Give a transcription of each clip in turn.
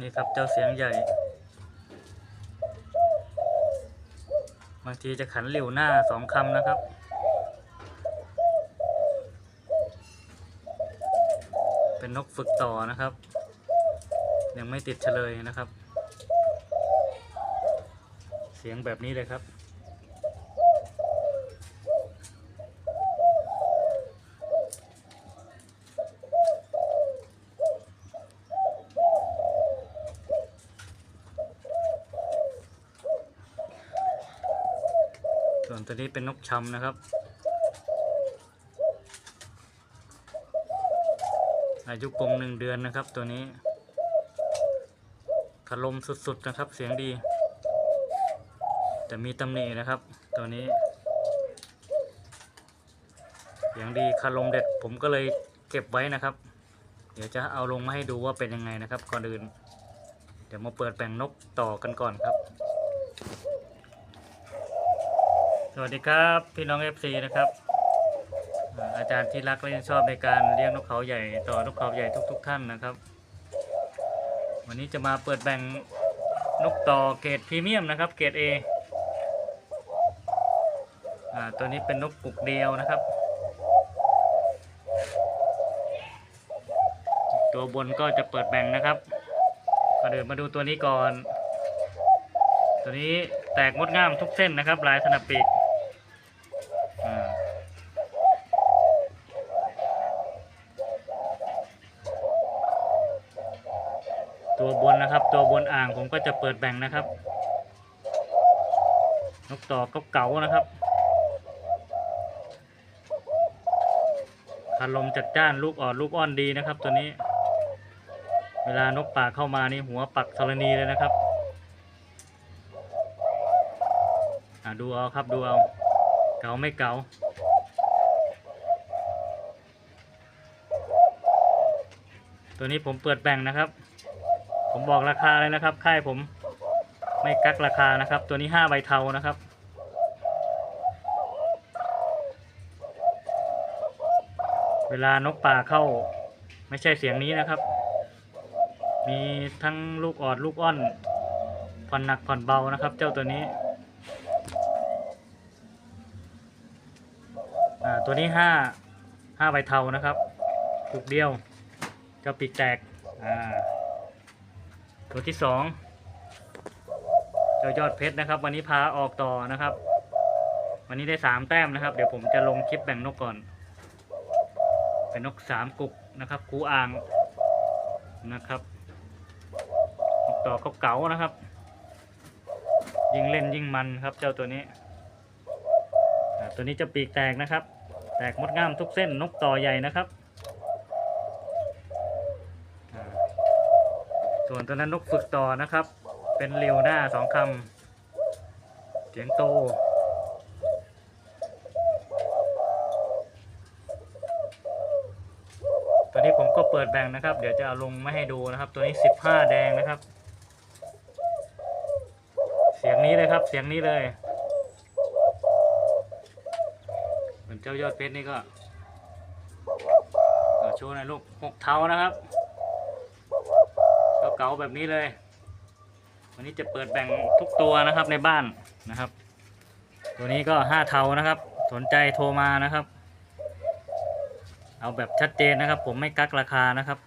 นี่ครับเจ้าเสียงใหญ่ บางทีจะขันหลิวหน้าสองคำนะครับ เป็นนกฝึกต่อนะครับ ยังไม่ติดเฉลยนะครับ เสียงแบบนี้เลยครับ นี้เป็นนกชำนะครับ อายุกรงหนึ่งเดือนนะครับ ตัวนี้คารมสุดๆนะครับ เสียงดี แต่มีตำหนินะครับ ตัวนี้ เสียงดีคารมเด็ดผมก็เลยเก็บไว้นะครับ เดี๋ยวจะเอาลงมาให้ดูว่าเป็นยังไงนะครับ ก่อนอื่น เดี๋ยวมาเปิดแบ่งนกต่อกันก่อนครับ ส วัสดีครับพี่น้อง FC นะครับอาอาจารย์ที่รักและยังชอบในการเลี้ยงนกเขาใหญ่ต่อนกเขาใหญ่ทุก ๆ ท่านนะครับ วันนี้จะมาเปิดแบ่งนกต่อเกรดพรีเมียมนะครับเกรด A อ่าตัวนี้เป็นนกปุกเดียวนะครับ ตัวบนก็จะเปิดแบ่งนะครับก็เดินมาดูตัวนี้ก่อน ตัวนี้แตกงดงามทุกเส้นนะครับลายสนับปีกอ่าตัวบนนะครับ ตัวบนอ่างผมก็จะเปิด แบ่งนะครับ นกต่อก็เก๋านะครับคารมจัดจ้านลูกอ่อนลูกอ้อนดีนะครับ ตัวนี้ เวลานกป่าเข้ามานี่หัวปักธรณีเลยนะครับดูเอาครับดูเอา เก๋าไม่เก๋าตัวนี้ผมเปิดแบ่งนะครับ ผมบอกราคาเลยนะครับ ค่ายผม ไม่กักราคานะครับ ตัวนี้ห้าใบเทานะครับ เวลานกป่าเข้าไม่ใช่เสียงนี้นะครับ มีทั้งลูกออดลูกอ้อนผ่อนหนักผ่อนเบานะครับ เจ้าตัวนี้อ่าตัวนี้ห้าห้าใบเทานะครับปุกเดียวเจ้าปีกแตกอ่าตัวที่สอง เจ้ายอดเพชรนะครับ วันนี้พาออกต่อนะครับ วันนี้ได้สามแต้มนะครับ เดี๋ยวผมจะลงคลิปแบ่งนกก่อน เป็นนกสามกุกนะครับคูอ่างนะครับนกต่อเขาเก๋านะครับ ยิ่งเล่นยิ่งมันครับ เจ้าตัวนี้ตัวนี้จะปีกแตกนะครับ แตกมดงามทุกเส้นนกต่อใหญ่นะครับส่วนตัวนั้นนกฝึกต่อนะครับ เป็นเรียวหน้าสองคำ เสียงโตตัวนี้ผมก็เปิดแบ่งนะครับ เดี๋ยวจะเอาลงไมาให้ดูนะครับ ตัวนี้สิบห้าแดงนะครับ เสียงนี้เลยครับ เสียงนี้เลยเหมือนเจ้ายอดเพชรนี่ก็โชว์หน่อยลูกหกเท้านะครับก็เก๋าแบบนี้เลย วันนี้จะเปิดแบ่งทุกตัวนะครับในบ้านนะครับ ตัวนี้ก็ห้าเทานะครับ สนใจโทรมานะครับ เอาแบบชัดเจนนะครับ ผมไม่กักราคานะครับ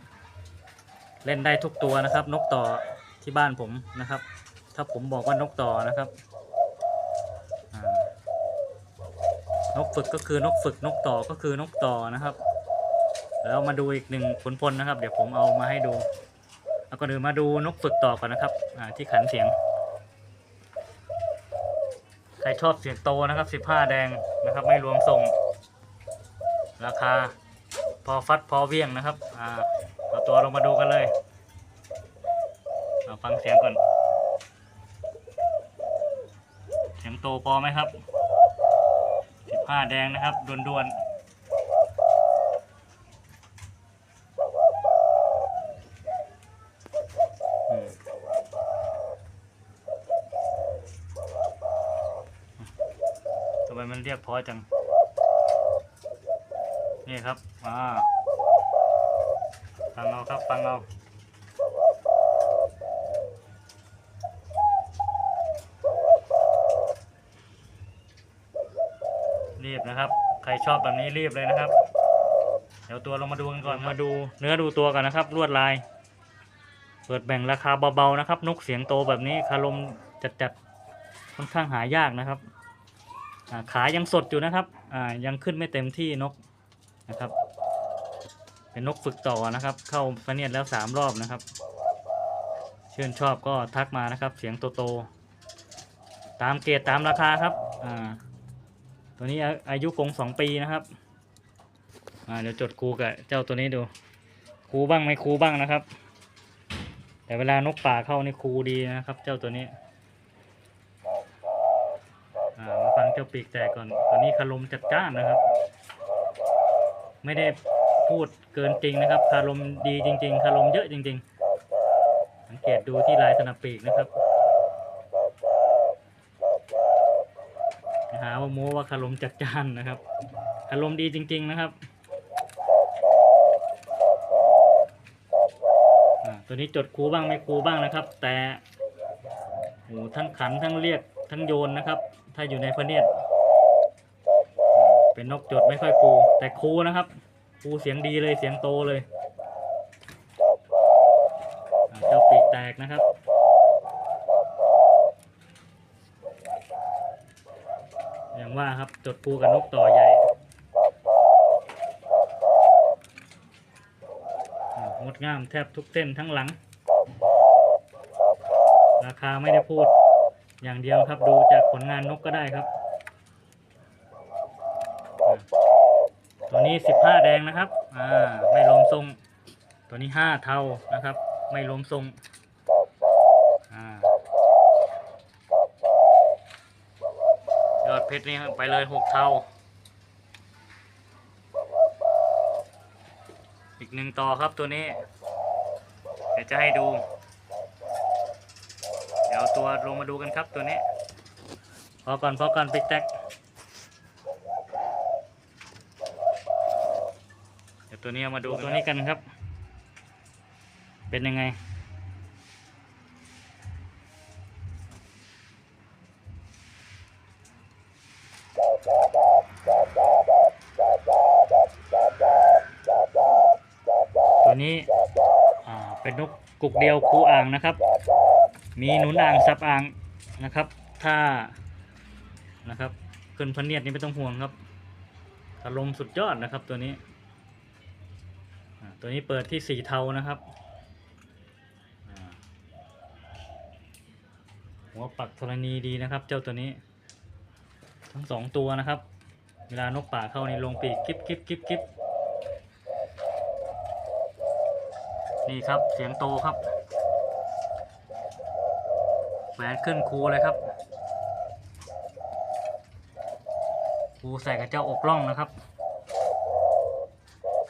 เล่นได้ทุกตัวนะครับ นกต่อที่บ้านผมนะครับ ถ้าผมบอกว่านกต่อนะครับนกฝึกก็คือนกฝึกนกต่อก็คือนกต่อนะครับ แล้วมาดูอีกหนึ่งผลพลนะครับ เดี๋ยวผมเอามาให้ดู แล้วก็เดินมาดูนกฝึกต่อก่อนนะครับที่ขันเสียง ใครชอบเสียงโตนะครับ 15 แดงนะครับ ไม่รวมส่ง ราคาพอฟัดพอเวียงนะครับเอาตัวลงมาดูกันเลยเอาฟังเสียงก่อน เสียงโตพอไหมครับ 15 แดงนะครับดวนๆ อจัง นี่ครับมาฟังเอาครับฟังเอาเรียบนะครับ ใครชอบแบบนี้รีบเลยนะครับ เดี๋ยวตัวเรามาดูกันก่อน มาดูเนื้อดูตัวกันนะครับ ลวดลาย เปิดแบ่งราคาเบาๆนะครับ นกเสียงโตแบบนี้คารมจัดๆค่อนข้างหายากนะครับ ขายังสดอยู่นะครับยังขึ้นไม่เต็มที่นกนะครับ เป็นนกฝึกต่อนะครับ เข้าฟเนียดแล้วสามรอบนะครับ เชื่นชอบก็ทักมานะครับ เสียงโตๆตตามเกรดตามราคาครับตัวนี้อายุกงสองปีนะครับเดี๋ยวจดครูกับเจ้าตัวนี้ดูครูบ้างไม่ครูบ้างนะครับ แต่เวลานกป่าเข้านี่ครูดีนะครับ เจ้าตัวนี้อ่ามาฟัง เจ้าปีกแตกก่อนตัวนี้คารมจัดจ้านนะครับ ไม่ได้พูดเกินจริงนะครับคารมดีจริง ๆ คารมเยอะจริง ๆ สังเกตดูที่ลายสนับปีกนะครับหาว่าโม้ว่าคารมจัดจ้านนะครับคารมดีจริง ๆ นะครับตัวนี้จดครูบ้างไม่ครูบ้างนะครับ แต่โหทั้งขันทั้งเรียกทั้งโยนนะครับ ถ้าอยู่ในพระเนียดเป็นนกจดไม่ค่อยครูแต่ครูนะครับครูเสียงดีเลยเสียงโตเลยเจ้าปีกแตกนะครับอย่างว่าครับจดปูกับนกต่อใหญ่งดงามแทบทุกเส้นทั้งหลัง ราคาไม่ได้พูด อย่างเดียวครับดูจากผลงานนกก็ได้ครับอ่าตัวนี้สิบห้าแดงนะครับอ่าไม่ลมทรง ตัวนี้ห้าเทานะครับ ไม่ล้มทรงอ่ายอดเพชรนี่ไปเลยหกเทาอีกหนึ่งต่อครับตัวนี้ เดี๋ยวจะให้ดูเดี๋ยวเอาตัวลงมาดูกันครับตัวนี้ พอก่อนพอก่อนปิดแท็กเดี๋ยวตัวนี้เอามาดูตัวนี้กันครับ เป็นยังไงตัวนี้อ่าเป็นนกกุกเดียวคูอ่างนะครับ มีหนุนอ่างซับอ่างนะครับ ถ้านะครับขึ้นพะเนียดนี่ไม่ต้องห่วงครับอารมณ์สุดยอดนะครับตัวนี้ตัวนี้เปิดที่สีเทานะครับหัวปักธรณีดีนะครับ เจ้าตัวนี้ ทั้งสองตัวนะครับ เวลานกป่าเข้าในลงปีกกิ๊บกิ๊บกิ๊บกิ๊บนี่ครับเสียงโตครับ แหวนขึ้นครูเลยครับครูใส่กับเจ้าอกล่องนะครับ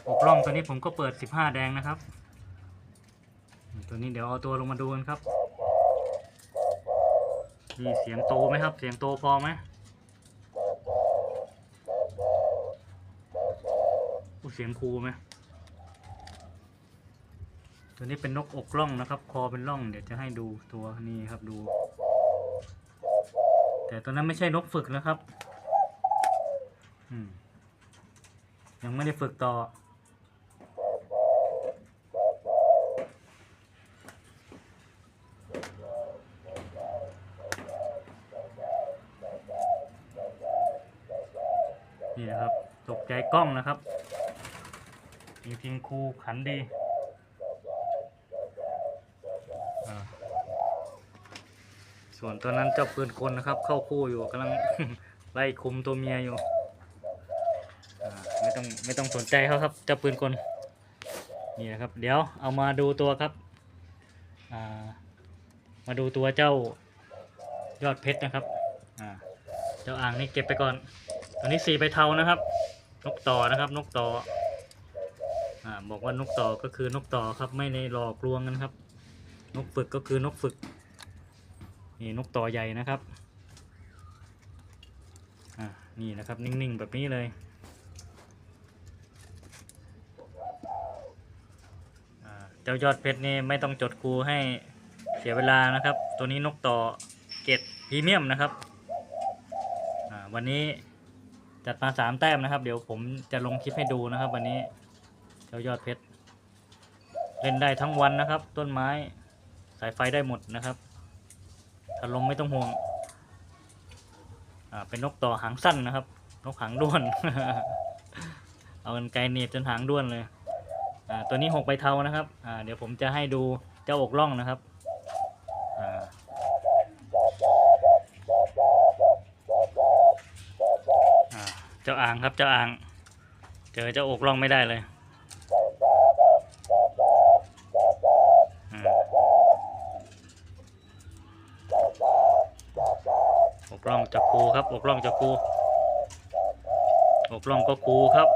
อกล่องตัวนี้ผมก็เปิด 15 แดงนะครับ ตัวนี้เดี๋ยวเอาตัวลงมาดูกันครับนี่เสียงโตไหมครับ เสียงโตพอไหมอู้เสียงครูไหม ตัวนี้เป็นนกอกล่องนะครับ คอเป็นร่อง เดี๋ยวจะให้ดูตัวนี้ครับดู แต่ตัวนั้นไม่ใช่นกฝึกนะครับยังไม่ได้ฝึกต่อ นี่นะครับ ตกใจกล้องนะครับจริงๆครูขันดีอ่า ส่วนตัวนั้นเจ้าปืนกลนะครับ เข้าคู่อยู่กำลัง ไล่คุมตัวเมียอยู่อ่าไม่ต้องไม่ต้องสนใจเขาครับเจ้าปืนกลนี่นะครับ เดี๋ยวเอามาดูตัวครับอ่ามาดูตัวเจ้ายอดเพชรนะครับอ่าเจ้าอ่างนี่เก็บไปก่อนตัวนี้สีใบเทานะครับ นกต่อนะครับ นกต่ออ่าบอกว่านกต่อก็คือนกต่อครับ ไม่ในหลอกลวงกันครับ นกฝึกก็คือนกฝึก นี่นกต่อใหญ่นะครับอ่านี่นะครับนิ่งๆแบบนี้เลยอ่าเจ้ายอดเพชรนี่ไม่ต้องจดครูให้เสียเวลานะครับ ตัวนี้นกต่อเกตพรีเมียมนะครับอ่าวันนี้จัดมาสามแต้มนะครับ เดี๋ยวผมจะลงคลิปให้ดูนะครับ วันนี้เจ้ายอดเพชรเล่นได้ทั้งวันนะครับ ต้นไม้สายไฟได้หมดนะครับ ถ้าลมไม่ต้องห่วง อ่า เป็นนกต่อหางสั้นนะครับ นกหางด้วน เอากันไกลหนีบจนหางด้วนเลย อ่า ตัวนี้หกใบเทานะครับ อ่า เดี๋ยวผมจะให้ดูเจ้าอกล่องนะครับ อ่าเจ้าอ่างครับเจ้าอ่าง เจอเจ้าอกล่องไม่ได้เลย อกล่องจะกูครับอกล่องจะกูอกล่องก็กูครับ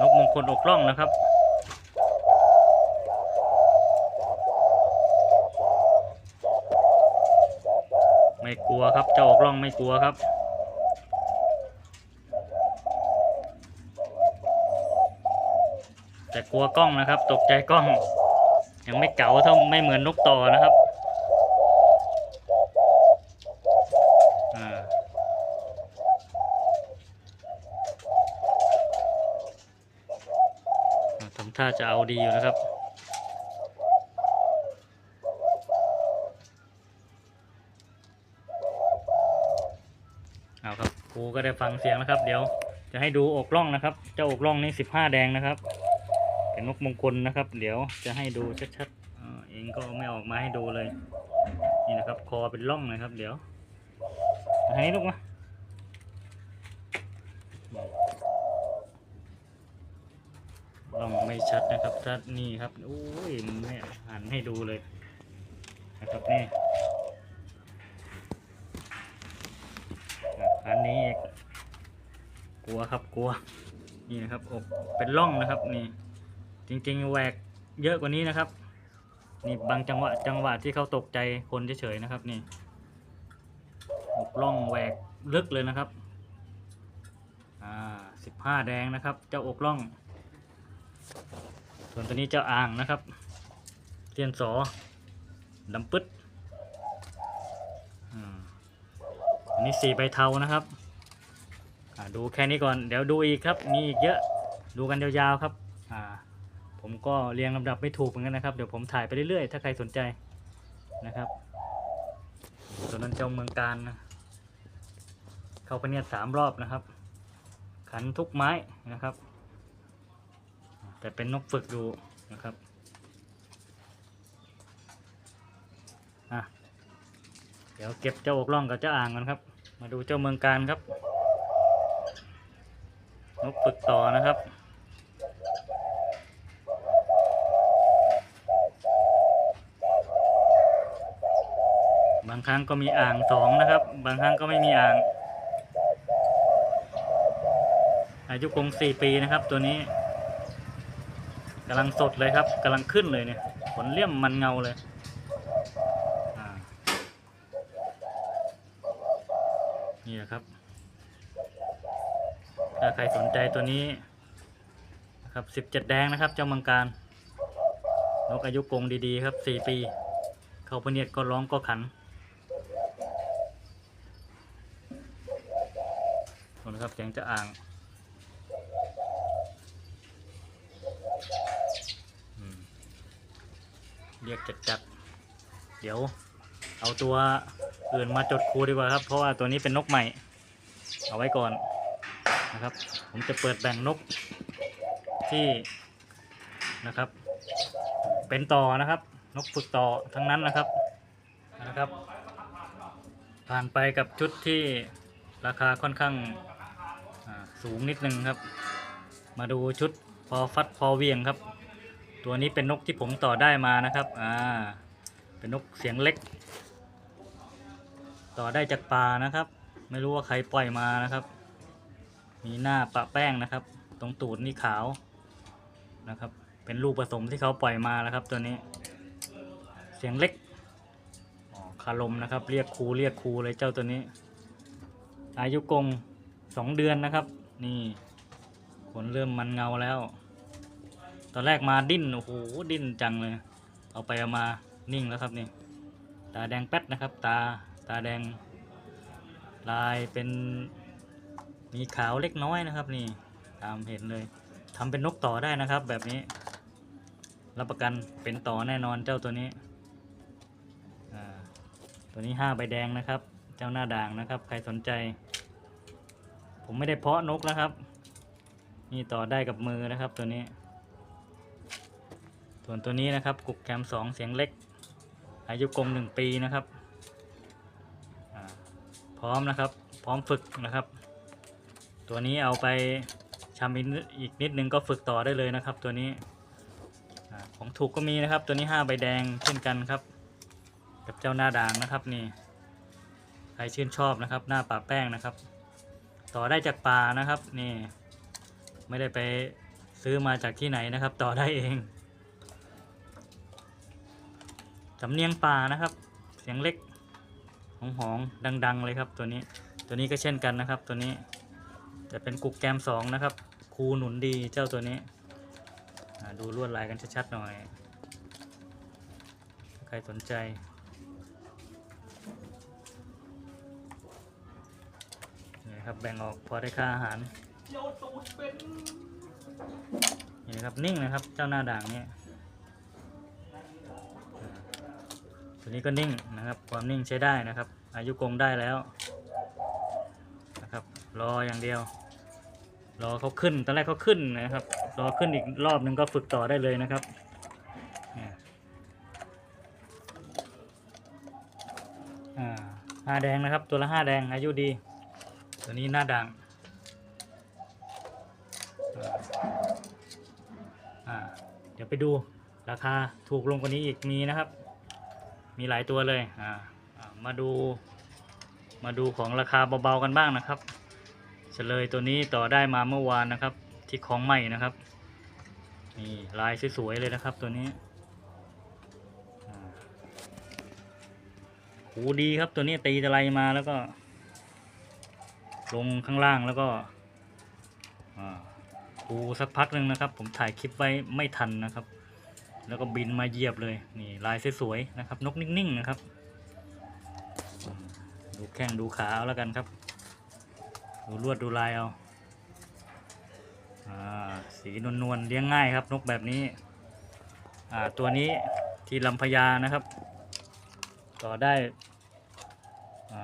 นกมงคลอกล่องนะครับไม่กลัวครับเจ้าอกล่องไม่กลัวครับแต่กลัวกล้องนะครับ ตกใจกล้อง ยังไม่เก๋าเท่าไม่เหมือนนกต่อนะครับทำท่าจะเอาดีอยู่นะครับเอาครับครูก็ได้ฟังเสียงแล้วครับ เดี๋ยวจะให้ดูอกล่องนะครับ เจ้าอกล่องนี่สิบห้าแดงนะครับ เป็นนกมงคลนะครับ เดี๋ยวจะให้ดูชัดๆเองก็ไม่ออกมาให้ดูเลย นี่นะครับ คอเป็นร่องนะครับ เดี๋ยวมาทางนี้ลูกมาร่องไม่ชัดนะครับถ้านี่ครับโอ้ยไม่หันให้ดูเลยนะครับนี่อันนี้อีกกลัวครับกลัวนี่นะครับอกเป็นร่องนะครับนี่ จริงๆแหวกเยอะกว่านี้นะครับ นี่บางจังหวะจังหวะที่เขาตกใจคนเฉยๆนะครับ นี่อกร่องแหวกลึกเลยนะครับ อ่าสิบห้าแดงนะครับ เจ้าอกร่อง ส่วนตัวนี้เจ้าอ่างนะครับเทียนสอดำปึ๊ดอันนี้สี่ใบเทานะครับอ่าดูแค่นี้ก่อน เดี๋ยวดูอีกครับ มีอีกเยอะ ดูกันยาวๆครับ ผมก็เรียงลำดับไม่ถูกเหมือนกันนะครับ เดี๋ยวผมถ่ายไปเรื่อยๆ ถ้าใครสนใจนะครับส่วนนั้นเจ้าเมืองการนะเข้าไปเนี่ยสามรอบนะครับ ขันทุกไม้นะครับ แต่เป็นนกฝึกดูนะครับอะเดี๋ยวเก็บเจ้าอกล่องกับเจ้าอ่างกันครับ มาดูเจ้าเมืองการครับ นกฝึกต่อนะครับ บาง ครั้งก็มีอ่างสองนะครับ บางครั้งก็ไม่มีอ่าง อายุคงสี่ปีนะครับ ตัวนี้กำลังสดเลยครับกำลังขึ้นเลยเนี่ยขนเลี่ยมมันเงาเลยอ่านี่นะครับ ถ้าใครสนใจตัวนี้นะครับสิบเจ็ดแดงนะครับ เจ้ามังการนกอายุกงดีๆครับสี่ปี เขาพเนียดก็ร้องก็ขัน นนครับเสียงจะอ่างเรียกจัดจัดเดี๋ยว เอาตัวอื่นมาจดครูดีกว่าครับ เพราะว่าตัวนี้เป็นนกใหม่ เอาไว้ก่อนนะครับ ผมจะเปิดแบ่งนกที่นะครับ เป็นต่อนะครับ นกฝึกต่อทั้งนั้นนะครับนะครับ ผ่านไปกับชุดที่ราคาค่อนข้าง สูงนิดนึงครับ มาดูชุดพอฟัดพอเวียงครับ ตัวนี้เป็นนกที่ผมต่อได้มานะครับอ่าเป็นนกเสียงเล็ก ต่อได้จากป่านะครับ ไม่รู้ว่าใครปล่อยมานะครับ มีหน้าปะแป้งนะครับ ตรงตูดนี่ขาวนะครับ เป็นลูกผสมที่เขาปล่อยมาแล้วครับ ตัวนี้ เสียงเล็กคารมนะครับ เรียกครูเรียกครูเลยเจ้าตัวนี้ อายุกง สองเดือนนะครับ นี่ขนเริ่มมันเงาแล้ว ตอนแรกมาดิ้นโอ้โหดิ้นจังเลย เอาไปเอามานิ่งแล้วครับนี่ ตาแดงแป๊ดนะครับ ตาตาแดง ลายเป็นมีขาวเล็กน้อยนะครับ นี่ตามเห็นเลยทำเป็นนกต่อได้นะครับ แบบนี้ รับประกันเป็นต่อแน่นอนเจ้าตัวนี้ตัวนี้ห้าใบแดงนะครับ เจ้าหน้าด่างนะครับ ใครสนใจ ผมไม่ได้เพาะนกนะครับ นี่ต่อได้กับมือนะครับตัวนี้ ส่วนตัวนี้นะครับกุกแคมสองเสียงเล็ก อายุกรงหนึ่งปีนะครับ พร้อมนะครับ พร้อมฝึกนะครับ ตัวนี้เอาไปชำอีกนิดอีกนิดนึงก็ฝึกต่อได้เลยนะครับ ตัวนี้ของถูกก็มีนะครับ ตัวนี้ห้าใบแดงเช่นกันครับ กับเจ้าหน้าด่างนะครับนี่ใครชื่นชอบนะครับ หน้าป่าแป้งนะครับ ต่อได้จากป่านะครับ นี่ ไม่ได้ไปซื้อมาจากที่ไหนนะครับ ต่อได้เองสำเนียงป่านะครับ เสียงเล็กหองหองๆดัง ๆ เลยครับตัวนี้ ตัวนี้ก็เช่นกันนะครับ ตัวนี้ แต่เป็นกุกแกมสองนะครับ คูหนุนดีเจ้าตัวนี้ดูลวดลายกันชัดๆหน่อย ใครสนใจ นะครับ แบ่งออกพอได้ค่าอาหารเดี๋ยวตูดเป็นนี่นะครับนิ่งนะครับเจ้าหน้าด่างเนี่ยตัวนี้ก็นิ่งนะครับ ความนิ่งใช้ได้นะครับ อายุกงได้แล้วนะครับ รออย่างเดียว รอเขาขึ้นตอนแรกเขาขึ้นนะครับ รอขึ้นอีกรอบหนึ่งก็ฝึกต่อได้เลยนะครับห้าแดงนะครับ ตัวละห้าแดงอายุดี ตัวนี้หน้าด่างอ่าเดี๋ยวไปดูราคาถูกลงกว่านี้อีกมีนะครับ มีหลายตัวเลยอ่ามาดู มาดูของราคาเบาๆกันบ้างนะครับเฉลยตัวนี้ต่อได้มาเมื่อวานนะครับ ที่ของใหม่นะครับนี่ลายสวยๆเลยนะครับตัวนี้หูดีครับตัวนี้ตีตะไลมาแล้วก็ ลงข้างล่างแล้วก็ดูสักพักหนึ่งนะครับ ผมถ่ายคลิปไว้ไม่ทันนะครับ แล้วก็บินมาเหยียบเลยนี่ลายสวยๆนะครับ นกนิ่งๆนะครับ ดูแข้งดูขาเอาแล้วกันครับ ดูลวดดูลายเอาอ่าสีนวลๆเลี้ยงง่ายครับ นกแบบนี้อ่าตัวนี้ที่ลำพญานะครับต่อได้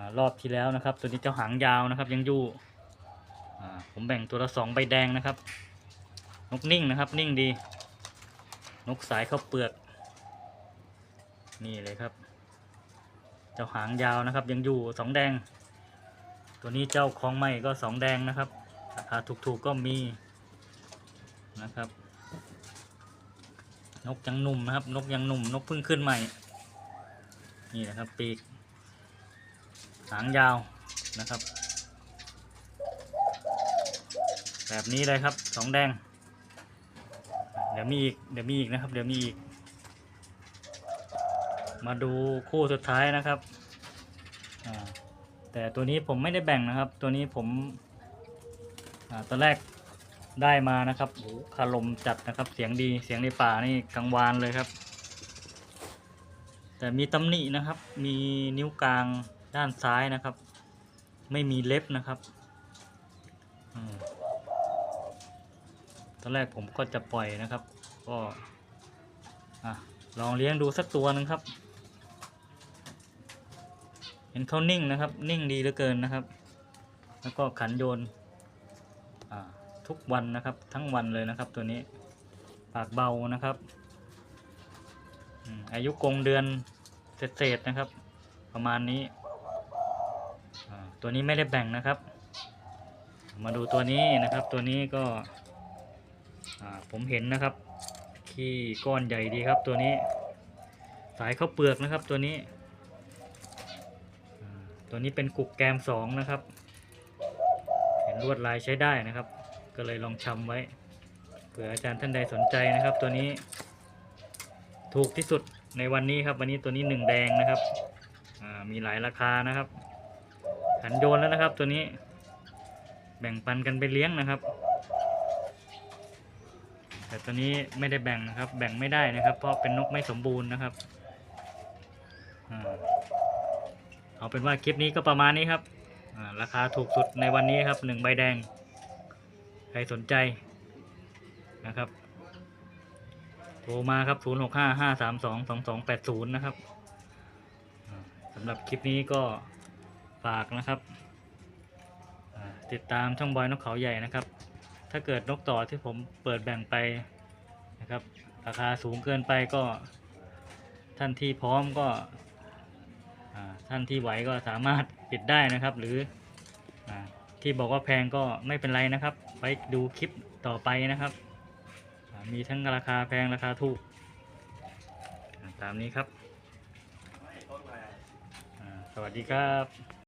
ารอบที่แล้วนะครับ ตัวนี้เจ้าหางยาวนะครับ ยังอยู่ผมแบ่งตัวละสองใบแดงนะครับ นกนิ่งนะครับ นิ่งดี นกสายข้าวเปลือก นี่เลยครับ เจ้าหางยาวนะครับ ยังอยู่สองแดง ตัวนี้เจ้าของใหม่ก็สองแดงนะครับราคาถูกๆก็มีนะครับ นกยังหนุ่มนะครับ นกยังหนุ่ม นกเพิ่งขึ้นใหม่ นี่นะครับปีก หางยาวนะครับ แบบนี้เลยครับสองแดง เดี๋ยวมีอีกเดี๋ยวมีอีกนะครับ เดี๋ยวมีอีก มาดูคู่สุดท้ายนะครับแต่ตัวนี้ผมไม่ได้แบ่งนะครับ ตัวนี้ผมอตอนแรกได้มานะครับโอ้คารมจัดนะครับ เสียงดีเสียงในป่านี่กังวานเลยครับ แต่มีตำหนินะครับ มีนิ้วกลาง ด้านซ้ายนะครับ ไม่มีเล็บนะครับอตอนแรกผมก็จะปล่อยนะครับ ก็ลองเลี้ยงดูสักตัวหนึงครับ เห็นเขานิ่งนะครับ นิ่งดีเหลือเกินนะครับ แล้วก็ขันโยนทุกวันนะครับ ทั้งวันเลยนะครับ ตัวนี้ปากเบานะครับอายุกงเดือนเศษๆนะครับ ประมาณนี้ ตัวนี้ไม่ได้แบ่งนะครับ มาดูตัวนี้นะครับ ตัวนี้ก็ผมเห็นนะครับขี้ก้อนใหญ่ดีครับตัวนี้ สายข้าวเปลือกนะครับตัวนี้ ตัวนี้เป็นกุกแกมสองนะครับ เห็นลวดลายใช้ได้นะครับ ก็เลยลองชำไว้เผื่ออาจารย์ท่านใดสนใจนะครับ ตัวนี้ ถูกที่สุดในวันนี้ครับ วันนี้ตัวนี้หนึ่งแดงนะครับมีหลายราคานะครับันโยนแล้วนะครับ ตัวนี้ แบ่งปันกันไปเลี้ยงนะครับ แต่ตัวนี้ไม่ได้แบ่งนะครับ แบ่งไม่ได้นะครับ เพราะเป็นนกไม่สมบูรณ์นะครับอเอาเป็นว่าคลิปนี้ก็ประมาณนี้ครับราคาถูกสุดในวันนี้ครับหนึ่งใบแดง ใครสนใจนะครับโทรมาครับ 0 6 5 5 3 2 2 2 8 0 นะครับสำหรับคลิปนี้ก็ากนะครับติดตามช่องบอยนกเขาใหญ่นะครับ ถ้าเกิดนกต่อที่ผมเปิดแบ่งไปนะครับ ราคาสูงเกินไปก็ท่านที่พร้อมก็ท่านที่ไหวก็สามารถปิดได้นะครับ หรืออที่บอกว่าแพงก็ไม่เป็นไรนะครับ ไปดูคลิปต่อไปนะครับ มีทั้งราคาแพงราคาถูก ตามนี้ครับ สวัสดีครับ